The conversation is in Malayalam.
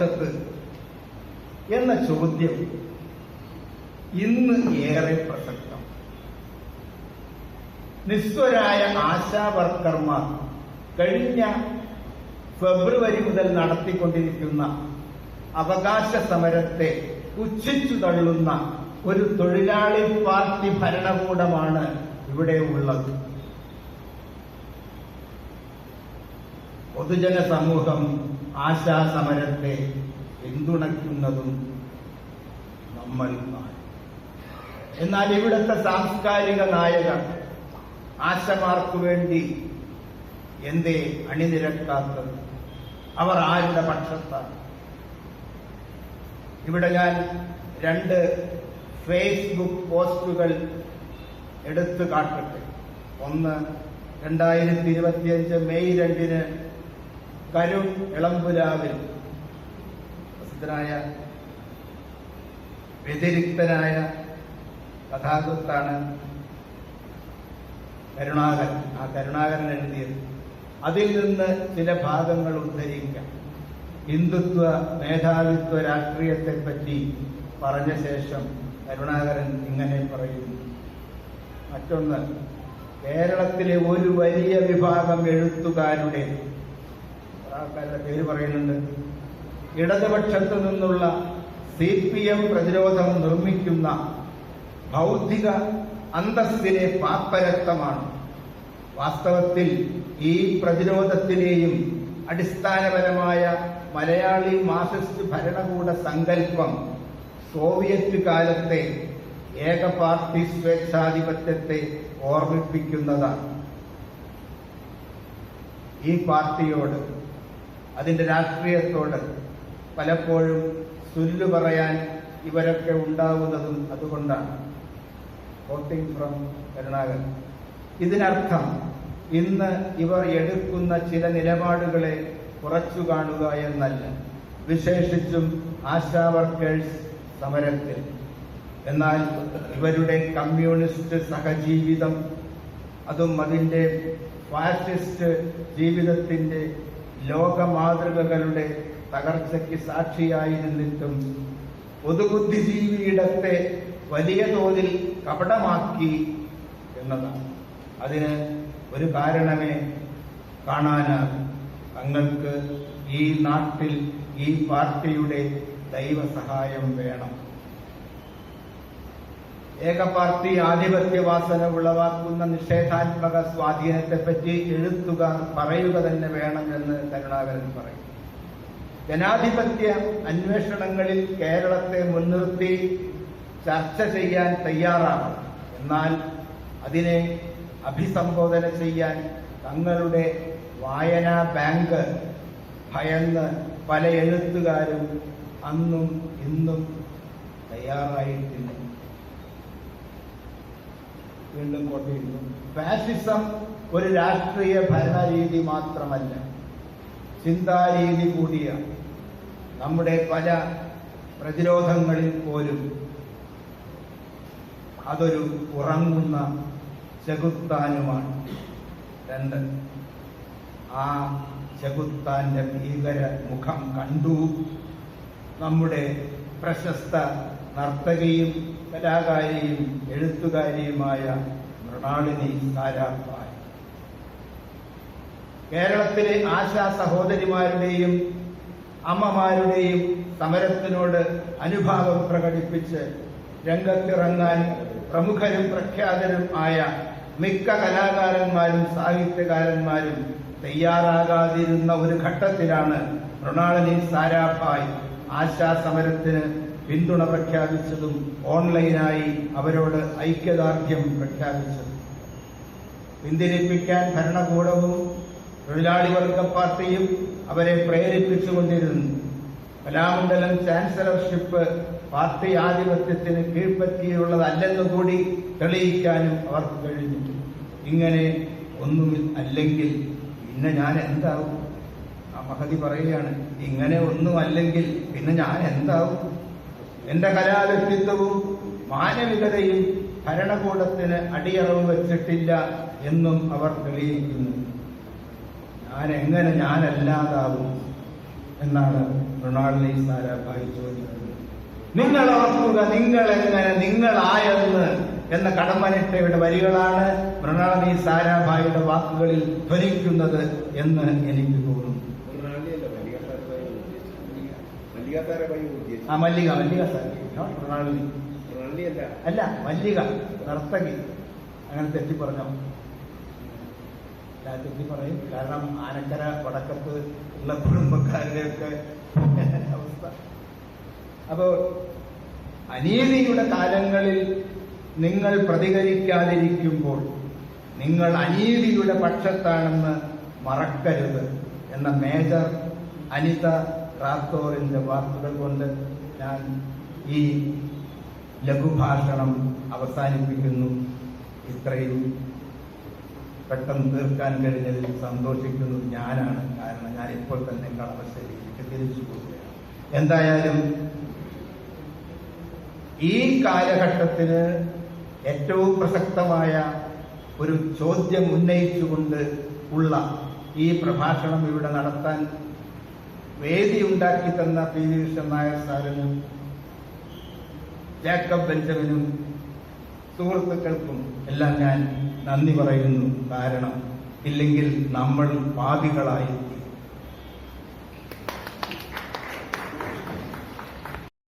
പക്ഷത്ത് എന്ന ചോദ്യം ഇന്ന് ഏറെ പ്രസക്തം. നിസ്വരായ ആശാവർക്കർമാർ കഴിഞ്ഞ ഫെബ്രുവരി മുതൽ നടത്തിക്കൊണ്ടിരിക്കുന്ന അവകാശ സമരത്തെ പുച്ഛിച്ചു തള്ളുന്ന ഒരു തൊഴിലാളി പാർട്ടി ഭരണകൂടമാണ് ഇവിടെ ഉള്ളത്. പൊതുജന സമൂഹം ആശാ സമരത്തെ പിന്തുണയ്ക്കുന്നതും നമ്മൾ. എന്നാൽ ഇവിടുത്തെ സാംസ്കാരിക നായകർ ആശമാർക്കു വേണ്ടി എന്തേ അണിനിരക്കാത്തത്? അവർ ആരുടെ പക്ഷത്താണ്? ഇവിടെ ഞാൻ രണ്ട് ഫേസ്ബുക്ക് പോസ്റ്റുകൾ എടുത്തു കാട്ടട്ടെ. ഒന്ന് രണ്ടായിരത്തി ഇരുപത്തിയഞ്ച് മെയ് രണ്ടിന് കരുൺ ഇളമ്പുരാവിൽ പ്രസിദ്ധനായ വ്യതിരിക്തനായ കഥാകൃത്താണ് കരുണാകരൻ. ആ കരുണാകരൻ എഴുതിയത്. അതിൽ നിന്ന് ചില ഭാഗങ്ങൾ ഉദ്ധരിക്കാം. ഹിന്ദുത്വ മേധാവിത്വ രാഷ്ട്രീയത്തെ പറ്റി പറഞ്ഞ ശേഷം കരുണാകരൻ ഇങ്ങനെ പറയുന്നു. മറ്റൊന്ന് കേരളത്തിലെ ഒരു വലിയ വിഭാഗം എഴുത്തുകാരുടെ ആൾക്കാരുടെ പേര് പറയുന്നുണ്ട്. ഇടതുപക്ഷത്തു നിന്നുള്ള സി പി എം പ്രതിരോധം നിർമ്മിക്കുന്ന ബൗദ്ധിക അന്തസ്സിലെ പാപ്പരത്വമാണ് വാസ്തവത്തിൽ ഈ പ്രതിരോധത്തിലെയും അടിസ്ഥാനപരമായ മലയാളി മാർക്സിസ്റ്റ് ഭരണകൂട സങ്കല്പം സോവിയറ്റ് കാലത്തെ ഏക പാർട്ടി സ്വേച്ഛാധിപത്യത്തെ ഓർമ്മിപ്പിക്കുന്നതാണ്. ഈ പാർട്ടിയോട് അതിന്റെ രാഷ്ട്രീയത്തോട് പലപ്പോഴും സുല്ലു പറയാൻ ഇവരൊക്കെ ഉണ്ടാവുന്നതും അതുകൊണ്ടാണ്. Voting from Karunakaran. ഇതിനർത്ഥം ഇന്ന് ഇവർ എടുക്കുന്ന ചില നിലപാടുകളെ കുറച്ചു കാണുക എന്നല്ല വിശേഷിച്ചും ആശാ വർക്കേഴ്സ് സമരത്തിൽ. എന്നാൽ ഇവരുടെ കമ്മ്യൂണിസ്റ്റ് സഹജീവിതം അതും അതിന്റെ ഫാഷിസ്റ്റ് ലോകമാതൃകകളുടെ തകർച്ചയ്ക്ക് സാക്ഷിയായിരുന്നിട്ടും പൊതുബുദ്ധിജീവിയിടത്തെ വലിയ തോതിൽ കപടമാക്കി എന്നതാണ്. അതിന് ഒരു കാരണമേ കാണാനാകും. തങ്ങൾക്ക് ഈ നാട്ടിൽ ഈ പാർട്ടിയുടെ ദൈവസഹായം വേണം. ഏക പാർട്ടി ആധിപത്യവാസന ഉളവാക്കുന്ന നിഷേധാത്മക സ്വാധീനത്തെപ്പറ്റി എഴുത്തുക പറയുക തന്നെ വേണമെന്ന് കരുണാകരൻ പറയും. ജനാധിപത്യ അന്വേഷണങ്ങളിൽ കേരളത്തെ മുൻനിർത്തി ചർച്ച ചെയ്യാൻ തയ്യാറാണ്. എന്നാൽ അതിനെ അഭിസംബോധന ചെയ്യാൻ തങ്ങളുടെ വായനാ ബാങ്ക് ഭയന്ന് പല എഴുത്തുകാരും അന്നും ഇന്നും തയ്യാറായിട്ടില്ല. വീണ്ടും കൊണ്ടിരുന്നു ഫാസിസം ഒരു രാഷ്ട്രീയ ഭരണരീതി മാത്രമല്ല ചിന്താരീതി കൂടിയ നമ്മുടെ പല പ്രതിരോധങ്ങളിൽ പോലും അതൊരു ഉറങ്ങുന്ന ചെകുത്താനുമാണ് രണ്ട്. ആ ചെകുത്താന്റെ ഭീകര മുഖം കണ്ടു. നമ്മുടെ പ്രശസ്ത നർത്തകിയും കലാകാരിയും എഴുത്തുകാരിയുമായ മൃണാളിനി സാരാഭായ്. കേരളത്തിലെ ആശാ സഹോദരിമാരുടെയും അമ്മമാരുടെയും സമരത്തിനോട് അനുഭാവം പ്രകടിപ്പിച്ച് രംഗത്തിറങ്ങാൻ പ്രമുഖരും പ്രഖ്യാതരും ആയ മിക്ക കലാകാരന്മാരും സാഹിത്യകാരന്മാരും തയ്യാറാകാതിരുന്ന ഒരു ഘട്ടത്തിലാണ് മൃണാളിനി സാരാഭായ് ആശാ സമരത്തിന് പിന്തുണ പ്രഖ്യാപിച്ചതും ഓൺലൈനായി അവരോട് ഐക്യദാർഢ്യം പ്രഖ്യാപിച്ചതും. പിന്തിരിപ്പിക്കാൻ ഭരണകൂടവും തൊഴിലാളി വർഗ പാർട്ടിയും അവരെ പ്രേരിപ്പിച്ചുകൊണ്ടിരുന്നു. കലാമണ്ഡലം ചാൻസലർഷിപ്പ് പാർട്ടി ആധിപത്യത്തിന് കീഴ്പ്പറ്റിയുള്ളതല്ലെന്ന് കൂടി തെളിയിക്കാനും അവർക്ക് കഴിഞ്ഞു ഇങ്ങനെ ഒന്നും അല്ലെങ്കിൽ പിന്നെ ഞാൻ എന്താവും? ആ മഹതി പറയുകയാണ് ഇങ്ങനെ ഒന്നും അല്ലെങ്കിൽ പിന്നെ ഞാൻ എന്താവും? എന്റെ കലാവ്യക്തിത്വവും മാനവികതയും ഭരണകൂടത്തിന് അടിയറവ് വച്ചിട്ടില്ല എന്നും അവർ തെളിയിക്കുന്നു. ഞാൻ എങ്ങനെ ഞാനല്ലാതാവും എന്നാണ് മൃണാളിനി സാരാഭായി ചോദിക്കുന്നത്. നിങ്ങൾ ഓർക്കുക നിങ്ങൾ എങ്ങനെ നിങ്ങളായെന്ന് എന്ന കടമ്പനിട്ടയുടെ വരികളാണ് മൃണാളിനി സാരാഭായിയുടെ വാക്കുകളിൽ ധ്വനിക്കുന്നത് എന്ന് എനിക്ക് തോന്നുന്നു. ആ മല്ലിക മല്ലിക സാർ മൃണാളിനി. അല്ല മല്ലിക നർത്തകി. അങ്ങനെ തെറ്റി പറഞ്ഞോ തെറ്റി പറയും കാരണം ആനക്കര വടക്കത്ത് ഉള്ള കുടുംബക്കാരുടെയൊക്കെ അവസ്ഥ. അപ്പോ അനീതിയുടെ കാലങ്ങളിൽ നിങ്ങൾ പ്രതികരിക്കാതിരിക്കുമ്പോൾ നിങ്ങൾ അനീതിയുടെ പക്ഷത്താണെന്ന് മറക്കരുത് എന്ന മേജർ അനിത റാത്തോറിന്റെ വാക്കുകൾ കൊണ്ട് ഞാൻ ഈ ലഘുഭാഷണം അവസാനിപ്പിക്കുന്നു. ഇത്രയും പെട്ടെന്ന് തീർക്കാൻ കഴിഞ്ഞതിൽ സന്തോഷിക്കുന്നു. ഞാനാണ്. കാരണം ഞാൻ ഇപ്പോൾ തന്നെ കളമശ്ശേരിയിലേക്ക് തിരിച്ചു പോവുകയാണ്. എന്തായാലും ഈ കാലഘട്ടത്തിന് ഏറ്റവും പ്രസക്തമായ ഒരു ചോദ്യം ഉന്നയിച്ചുകൊണ്ട് ഉള്ള ഈ പ്രഭാഷണം ഇവിടെ നടത്താൻ വേദി ഉണ്ടാക്കി തന്ന പി വി കൃഷ്ണൻ നായർ സാറിനും ജാക്കബ് ബെഞ്ചമിനും സുഹൃത്തുക്കൾക്കും എല്ലാം ഞാൻ നന്ദി പറയുന്നു. കാരണം ഇല്ലെങ്കിൽ നമ്മൾ പാപികളായി